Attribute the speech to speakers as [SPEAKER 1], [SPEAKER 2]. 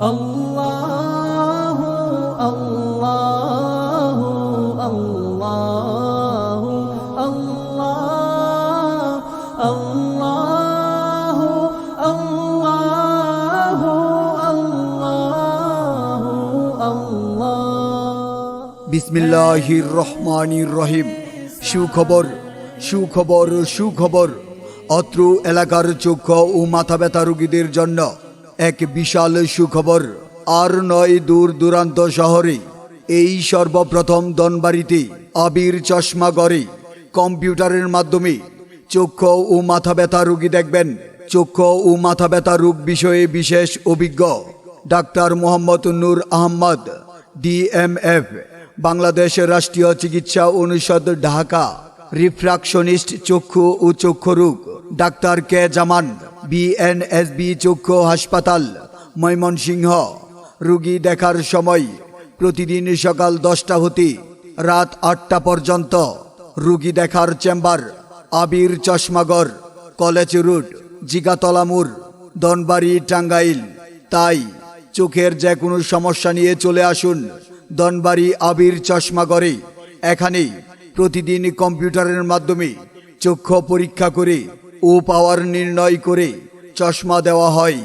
[SPEAKER 1] الله الله الله الله الله الله الله بسم
[SPEAKER 2] الله الرحمن الرحيم সুখবর সুখবর সুখবর অত্র এলাকার চক্ষু ও মাথা ব্যথা রোগীদের জন্য এক বিশাল সুখবর। আর নয় দূর দূরান্ত শহরে। এই সর্বপ্রথম দনবাড়িতে আবির চশমা গড়ে। কম্পিউটারের মাধ্যমে চক্ষু ও মাথা ব্যথা রোগী দেখবেন। চক্ষু ও মাথা ব্যথা রোগ বিষয়ে বিশেষ অভিজ্ঞ ডাক্তার মোহাম্মদ নূর আহমদ, ডিএমএফ, বাংলাদেশ রাষ্ট্রীয় চিকিৎসা অনুষদ, ঢাকা। রিফ্রাকশনিস্ট চক্ষু ও চক্ষু রোগ ডাক্তার কে জামান। বিএনএসবি চক্ষু হাসপাতাল, ময়মনসিংহ। রোগী দেখার সময় প্রতিদিন সকাল দশটা হতে রাত আটটা পর্যন্ত রুগী দেখার chamber, Abir Chashmaghar, college road জিগাতলামুর দনবাড়ি Tangail. তাই চোখের যে কোনো সমস্যা নিয়ে চলে আসুন দনবাড়ি আবির চশমাগরে। এখানে প্রতিদিন কম্পিউটারের মাধ্যমে চক্ষু পরীক্ষা করে ও পাওয়ার নির্ণয় করে চশমা দেওয়া হয়।